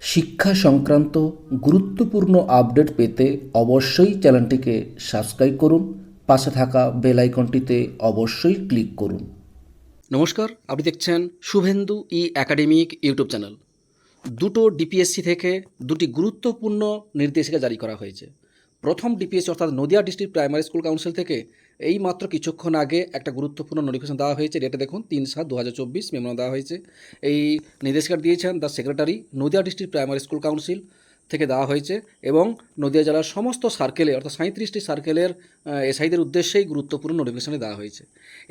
শিক্ষা সংক্রান্ত গুরুত্বপূর্ণ আপডেট পেতে অবশ্যই চ্যানেলটিকে সাবস্ক্রাইব করুন, পাশে থাকা বেল আইকনটিতে অবশ্যই ক্লিক করুন। নমস্কার, আপনি দেখছেন Suvendu E academic YouTube channel. দুটো ডিপিএসসি থেকে দুটি গুরুত্বপূর্ণ নির্দেশিকা জারি করা হয়েছে। প্রথম ডিপিএসসি অর্থাৎ Nadia district primary school council থেকে এই মাত্র কিছুক্ষণ আগে একটা গুরুত্বপূর্ণ নোটিফিকেশন দেওয়া হয়েছে। ডেটে দেখুন, তিন সাত দু হাজার চব্বিশ মেমো দেওয়া হয়েছে। এই নির্দেশিকা দিয়েছেন the secretary Nadia district primary school council থেকে দেওয়া হয়েছে এবং নদিয়া জেলার সমস্ত সার্কেলে অর্থাৎ সাঁত্রিশটি সার্কেলের এসআইদের উদ্দেশ্যেই গুরুত্বপূর্ণ নোটিফিকেশনে দেওয়া হয়েছে।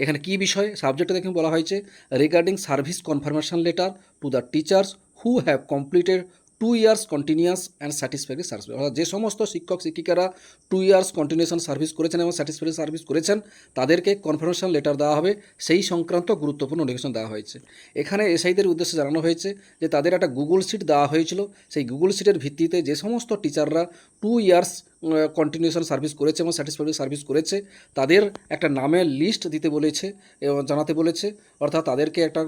এখানে কী বিষয়? সাবজেক্টে দেখুন বলা হয়েছে regarding service confirmation letter to the teachers who have completed two years continuous and satisfactory service অর্থাৎ যে সমস্ত শিক্ষক, শিক্ষিকারা টু ইয়ার্স কন্টিনিউশন সার্ভিস করেছেন এবং স্যাটিসফ্যাক্টরি সার্ভিস করেছেন, তাদেরকে কনফার্মেশন লেটার দেওয়া হবে। সেই সংক্রান্ত গুরুত্বপূর্ণ নোটিফিকেশন দেওয়া হয়েছে। এখানে এসআইদের উদ্দেশ্যে জানানো হয়েছে যে তাদের একটা গুগল সিট দেওয়া হয়েছিল। সেই গুগল সিটের ভিত্তিতে যে সমস্ত টিচাররা টু ইয়ার্স কন্টিনিউশন সার্ভিস করেছে এবং স্যাটিসফ্যাক্টরি সার্ভিস করেছে। তাদের একটা নামের লিস্ট দিতে বলেছে এবং জানাতে বলেছে। অর্থাৎ তাদেরকে একটা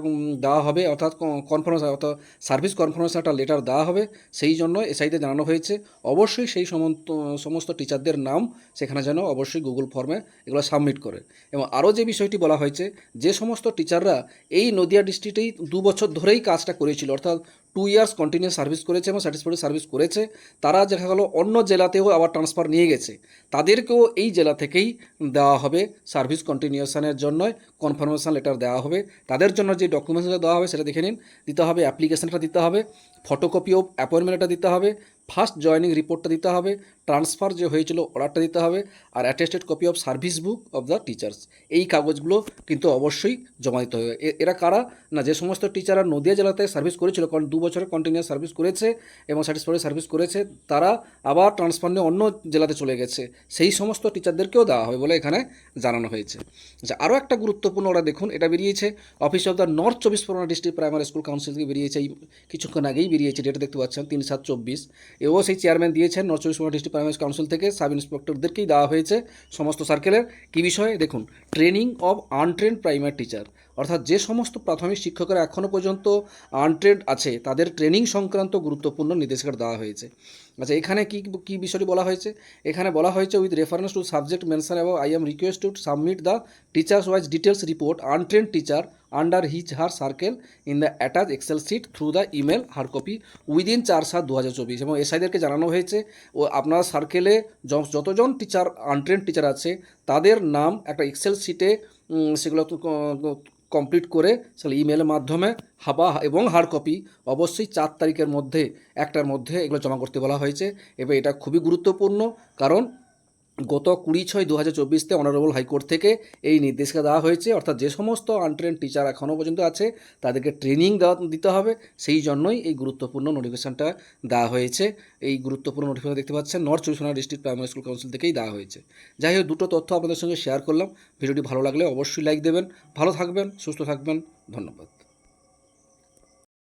দেওয়া হবে। অর্থাৎ কনফারেন্স অর্থাৎ সার্ভিস কনফার্মেশন একটা লেটার দেওয়া হবে। সেই জন্য এসআইতে জানানো হয়েছে। অবশ্যই সেই সমস্ত সমস্ত টিচারদের নাম সেখানে যেন অবশ্যই গুগল ফর্মে এগুলো সাবমিট করে। এবং আরও যে বিষয়টি বলা হয়েছে, যে সমস্ত টিচাররা এই নদিয়া ডিস্ট্রিক্টেই দু বছর ধরেই কাজটা করেছিল, অর্থাৎ টু ইয়ার্স কন্টিনিউ সার্ভিস করেছে এবং স্যাটিসফাইড সার্ভিস করেছে। তারা দেখা গেলো অন্য জেলাতেও আবার ট্রান্সফার নিয়ে গেছে। তাদেরকেও এই জেলা থেকেই দেওয়া হবে সার্ভিস কন্টিনিউশানের জন্য কনফার্মেশান লেটার দেওয়া হবে। তাদের জন্য যে ডকুমেন্টসগুলো দেওয়া হবে সেটা দেখে নিন। দিতে হবে অ্যাপ্লিকেশনটা দিতে হবে। ফটোকপি অফ অ্যাপয়েন্টমেন্টটা দিতে হবে। ফার্স্ট জয়নিং রিপোর্টটা দিতে হবে, ট্রান্সফার যে হয়েছিল অর্ডারটা দিতে হবে, আর attested copy of service book of the teachers এই কাগজগুলো কিন্তু অবশ্যই জমা দিতে হবে। এরা কারা? না, যে সমস্ত টিচাররা নদিয়া জেলাতে সার্ভিস করেছিল, কারণ দু বছরের কন্টিনিউয়াস সার্ভিস করেছে এবং স্যাটিসফাইড সার্ভিস করেছে, তারা আবার ট্রান্সফার নিয়ে অন্য জেলাতে চলে গেছে। সেই সমস্ত টিচারদেরকেও দেওয়া হবে বলে এখানে জানানো হয়েছে। আচ্ছা আরও একটা গুরুত্বপূর্ণ ওরা দেখুন, এটা বেরিয়েছে office of the north Chabbish Pargana district primary school council থেকে বেরিয়েছে, এই কিছুক্ষণ আগেই বেরিয়েছে ডেটা দেখতে পাচ্ছেন, তিন সাত চব্বিশ। এও সেই চেয়ারম্যান দিয়েছেন north Chabbish Pargana district primary council থেকে সাব ইন্সপেক্টরদেরকেই দেওয়া হয়েছে সমস্ত সার্কেলের। কী বিষয়ে? দেখুন, training of untrained primary teacher, অর্থাৎ যে সমস্ত প্রাথমিক শিক্ষকেরা এখনও পর্যন্ত আনট্রেন্ড আছে, তাদের ট্রেনিং সংক্রান্ত গুরুত্বপূর্ণ নির্দেশিকা দেওয়া হয়েছে। আচ্ছা এখানে কী কী বিষয়টি বলা হয়েছে? এখানে বলা হয়েছে with reference to subject mention এবং I am request to submit the teachers wise details report untrained teacher under his her circle in the attach excel sheet through the email hard copy within চার সাত দু হাজার চব্বিশ। এবং এসআইদেরকে জানানো হয়েছে, ও আপনার সার্কেলে যতজন টিচার আনট্রেন্ড টিচার আছে, তাদের নাম একটা এক্সেল সিটে সেগুলো কমপ্লিট করে সেগুলো ইমেলের মাধ্যমে হাবা এবং হার্ড কপি অবশ্যই চার তারিখের মধ্যে, একটার মধ্যে এগুলো জমা করতে বলা হয়েছে। এবার এটা খুবই গুরুত্বপূর্ণ, কারণ গত কুড়ি ছয় দু হাজার চব্বিশতে অনারেবল হাইকোর্ট থেকে এই নির্দেশিকা দেওয়া হয়েছে। অর্থাৎ যে সমস্ত আনট্রেন টিচার এখনও পর্যন্ত আছে, তাদেরকে ট্রেনিং দেওয়া, দিতে হবে। সেই জন্যই এই গুরুত্বপূর্ণ নোটিফিকেশানটা দেওয়া হয়েছে। এই গুরুত্বপূর্ণ নোটিফিকেশন দেখতে পাচ্ছেন নর্থ চব্বিশ ডিস্ট্রিক্ট প্রাইমারি স্কুল কাউন্সিল থেকেই দেওয়া হয়েছে। যাই হোক, দুটো তথ্য আপনাদের সঙ্গে শেয়ার করলাম। ভিডিওটি ভালো লাগলে অবশ্যই লাইক দেবেন। ভালো থাকবেন, সুস্থ থাকবেন। ধন্যবাদ।